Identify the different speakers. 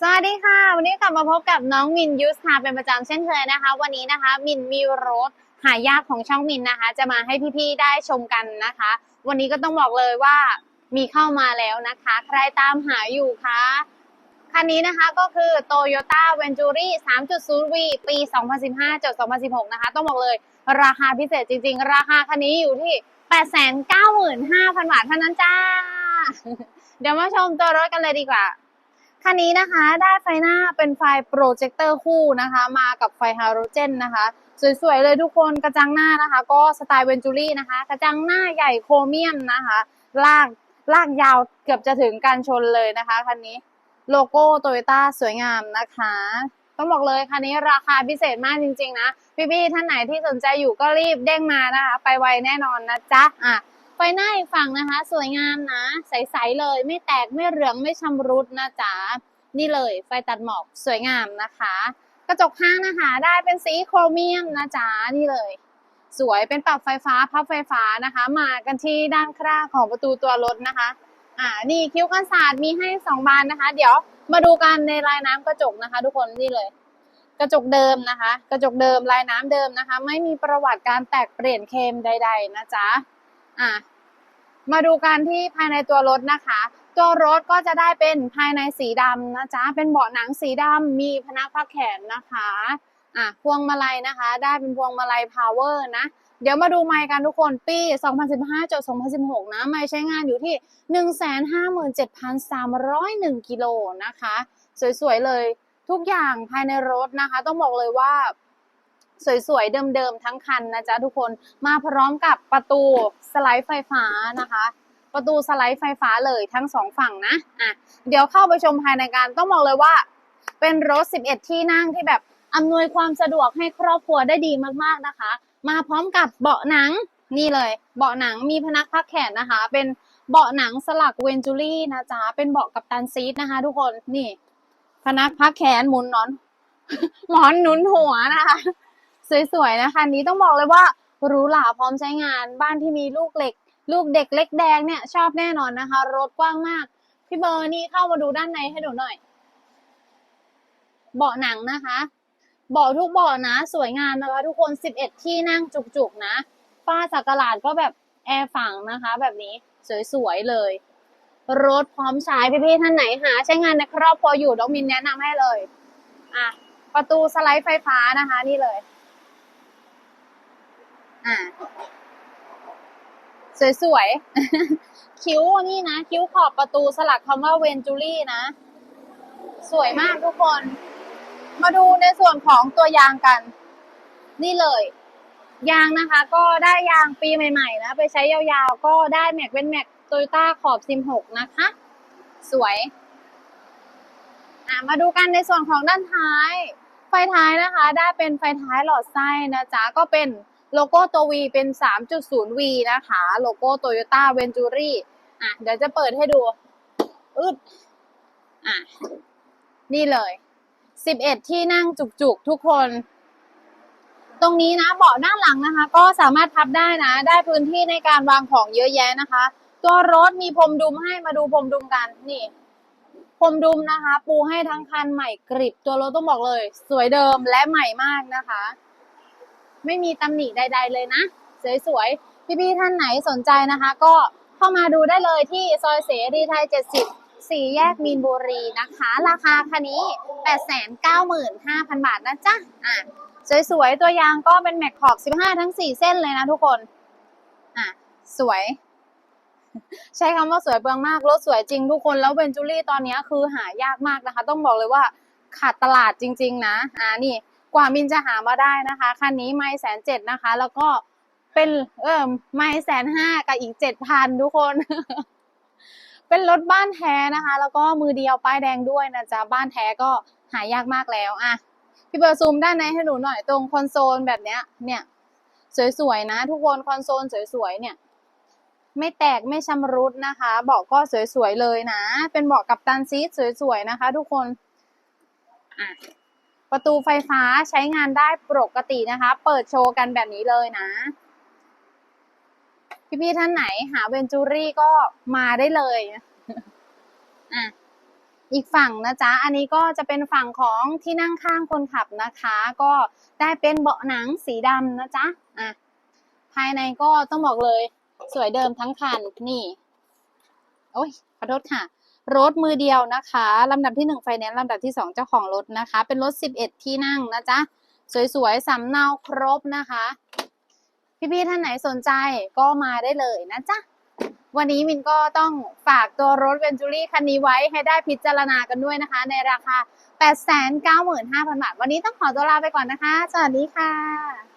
Speaker 1: สวัสดีค่ะ วันนี้กลับมาพบกับน้องมินยูสค่ะเป็นประจำเช่นเคยนะคะ วันนี้นะคะมินมีรถหายากของช่องมินนะคะ จะมาให้พี่ๆได้ชมกันนะคะ วันนี้ก็ต้องบอกเลยว่ามีเข้ามาแล้วนะคะ ใครตามหาอยู่คะคันนี้นะคะก็คือ Toyota Venturi 3.0V ปี 2015จด2016 นะคะ ต้องบอกเลยราคาพิเศษจริง ๆ ราคาคันนี้อยู่ที่ 895,000 บาทเท่านั้นจ้า เดี๋ยวมาชมตัวรถกันเลยดีกว่า คันนี้นะคะได้ไฟหน้าเป็นไฟโปรเจคเตอร์คู่นะคะ มากับไฟฮาโลเจนนะคะ สวยๆเลยทุกคนกระจังหน้านะคะ ก็สไตล์เวนจูรี่นะคะ กระจังหน้าใหญ่โครเมียมนะคะลากลากยาวเกือบจะถึงการชนเลยนะคะคันนี้โลโก้โตโยต้าสวยงามนะคะ ต้องบอกเลยคันนี้ราคาพิเศษมากจริง ๆ นะ พี่ๆท่านไหนที่สนใจอยู่ก็รีบเด้งมานะคะ ไปไวแน่นอนนะจ๊ะอะ ไฟหน้าอีกฝั่งนะคะ สวยงามนะ ใสๆเลย ไม่แตกไม่เหลืองไม่ชำรุดนะจ๊ะนี่เลย ไฟตัดหมอกสวยงามนะคะ กระจกข้างนะคะ ได้เป็นสีโครเมียมนะจ๊ะนี่เลย สวยเป็นปรับไฟฟ้าพับไฟฟ้านะคะ มากันที่ด้านข้างของประตูตัวรถนะคะอ่านี่คิ้วกันศาสตร์มีให้สองบานนะคะ เดี๋ยวมาดูกันในลายน้ำกระจกนะคะ ทุกคนนี่เลย กระจกเดิมนะคะ กระจกเดิมลายน้ำเดิมนะคะ ไม่มีประวัติการแตกเปลี่ยนเคมใด ๆ นะจ๊ะ อะมาดูกันที่ภายในตัวรถนะคะ ตัวรถก็จะได้เป็นภายในสีดำนะจ๊ะ เป็นเบาะหนังสีดำมีพนักพักแขนนะคะอะพวงมาลัยนะคะ ได้เป็นพวงมาลัยพาวเวอร์นะเดี๋ยวมาดูไมค์กันทุกคนปี 2015จด2016 นะ ไมค์ใช้งานอยู่ที่ 157,301 กิโลนะคะ สวยๆเลยทุกอย่างภายในรถนะคะ ต้องบอกเลยว่า สวยๆ เดิมๆ ทั้งคันนะจ๊ะทุกคนมาพร้อมกับประตูสไลด์ไฟฟ้านะคะ ประตูสไลด์ไฟฟ้าเลยทั้งสองฝั่งนะอะเดี๋ยวเข้าไปชมภายในการต้องบอกเลยว่า เป็นรถ 11 ที่นั่งที่แบบอำนวยความสะดวกให้ครอบครัวได้ดีมากๆนะคะ มาพร้อมกับเบาะหนังนี่เลย เบาะหนังมีพนักพักแขนนะคะ เป็นเบาะหนังสลักเวนจูรี่นะจ๊ะเป็นเบาะกับตันซีทนะคะ ทุกคนนี่ พนักพักแขนหมุนนอน หมอนหนุนหัวนะคะ สวยๆนะคะนี้ต้องบอกเลยว่าหรูหราพร้อมใช้งานบ้านที่มีลูกเหล็ก ลูกเด็กเล็กแดงเนี่ยชอบแน่นอนนะคะ รถกว้างมาก พี่เบอร์นี่เข้ามาดูด้านในให้หนูหน่อย เบาะหนังนะคะเบาะทุกเบาะนะ สวยงามนะคะ ทุกคน11ที่นั่งจุกๆนะฝ้าสักหลาดก็แบบแอร์ฝังนะคะ แบบนี้สวยๆเลย รถพร้อมใช้พี่ๆท่านไหนหา ใช้งานในครอบครัวอยู่น้องมินแนะนำให้เลย อะ ประตูสไลด์ไฟฟ้านะคะ นี่เลย อ่าสวยๆ คิ้วนี่นะ คิ้วขอบประตูสลักคำว่าเวนจูรี่นะ สวยมากทุกคน มาดูในส่วนของตัวยางกัน นี่เลย ยางนะคะ ก็ได้ยางปีใหม่ๆนะ ไปใช้ยาวๆ ก็ได้แม็กเป็นแม็กโตโยต้าขอบซิมหกนะคะ สวยอะมาดูกันในส่วนของด้านท้าย ไฟท้ายนะคะ ได้เป็นไฟท้ายหลอดไส้นะจ๊ะ ก็เป็น โลโก้ตัว V เป็น 3.0V นะคะ โลโก้ Toyota Venturi อะ เดี๋ยวจะเปิดให้ดูอึดอะ นี่เลย 11 ที่นั่งจุกๆ ทุกคน ตรงนี้นะเบาะด้านหลังนะคะ ก็สามารถพับได้นะ ได้พื้นที่ในการวางของเยอะแยะนะคะ ตัวรถมีพรมดุมให้มาดูพรมดุมกันนี่พรมดุมนะคะ ปูให้ทั้งคันใหม่กริบ ตัวรถต้องบอกเลย สวยเดิมและใหม่มากนะคะ ไม่มีตำหนิใด ๆ เลยนะ สวยๆ พี่ๆท่านไหนสนใจนะคะ ก็เข้ามาดูได้เลยที่ซอยเสรีไทย 70 สี่แยกมีนบุรีนะคะ ราคาคันนี้ 895,000 บาทนะจ๊ะอะสวยๆ ตัวยางก็เป็นแม็กขอบ 15 ทั้ง 4 เส้นเลยนะทุกคน อะ สวย ใช้คำว่าสวยเบืองมาก รถสวยจริงทุกคน แล้วเวนจูรี่ตอนนี้คือหายากมากนะคะ ต้องบอกเลยว่าขาดตลาดจริง ๆ นะ อ่านี่ กว่ามินจะหามาได้นะคะคันนี้ไม่แสนเจ็ดนะคะ แล้วก็เป็นเออไม่แสนห้ากับอีกเจ็ดพันทุกคน เป็นรถบ้านแท้นะคะ แล้วก็มือเดียวป้ายแดงด้วยนะจ๊ะบ้านแท้ก็หายากมากแล้วอะพี่เบอร์ซูมด้านในให้หนูหน่อยตรงคอนโซลแบบเนี้ย เนี่ย สวยๆนะ ทุกคนคอนโซลสวยๆเนี่ย ไม่แตกไม่ชำรุดนะคะเบาะก็สวยๆเลยนะ เป็นเบาะกับตันซีทสวยๆนะคะ ทุกคนอะ ประตูไฟฟ้าใช้งานได้ปกตินะคะ เปิดโชว์กันแบบนี้เลยนะ พี่ๆท่านไหนหาเวนจูรี่ก็มาได้เลยอะอีกฝั่งนะจ๊ะ อันนี้ก็จะเป็นฝั่งของที่นั่งข้างคนขับนะคะ ก็ได้เป็นเบาะหนังสีดำนะจ๊ะ อะ ภายในก็ต้องบอกเลย สวยเดิมทั้งคัน นี่ โอ้ย ขอโทษค่ะ รถมือเดียวนะคะลำดับที่หนึ่งไฟแนนซ์ลำดับที่สองเจ้าของรถนะคะ เป็นรถสิบเอ็ดที่นั่งนะจ๊ะ สวยๆสำเนาครบนะคะ พี่ๆท่านไหนสนใจก็มาได้เลยนะจ๊ะ วันนี้มินก็ต้องฝากตัวรถเวนจูรี่คันนี้ไว้ให้ได้พิจารณากันด้วยนะคะ ในราคา 895,000 บาท วันนี้ต้องขอตัวลาไปก่อนนะคะ สวัสดีค่ะ